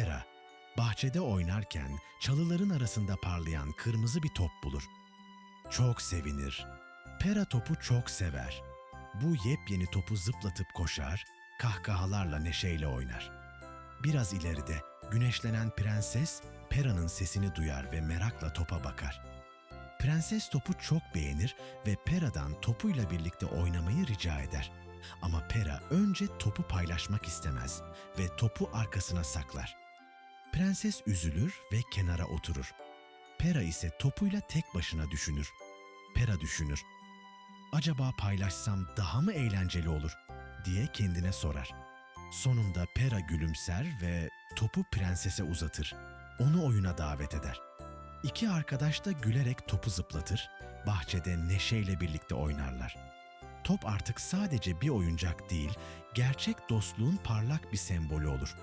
Pera, bahçede oynarken çalıların arasında parlayan kırmızı bir top bulur. Çok sevinir. Pera topu çok sever. Bu yepyeni topu zıplatıp koşar, kahkahalarla neşeyle oynar. Biraz ileride güneşlenen prenses Pera'nın sesini duyar ve merakla topa bakar. Prenses topu çok beğenir ve Pera'dan topuyla birlikte oynamayı rica eder. Ama Pera önce topu paylaşmak istemez ve topu arkasına saklar. Prenses üzülür ve kenara oturur. Pera ise topuyla tek başına düşünür. Pera düşünür. Acaba paylaşsam daha mı eğlenceli olur diye kendine sorar. Sonunda Pera gülümser ve topu prensese uzatır. Onu oyuna davet eder. İki arkadaş da gülerek topu zıplatır, bahçede neşeyle birlikte oynarlar. Top artık sadece bir oyuncak değil, gerçek dostluğun parlak bir sembolü olur.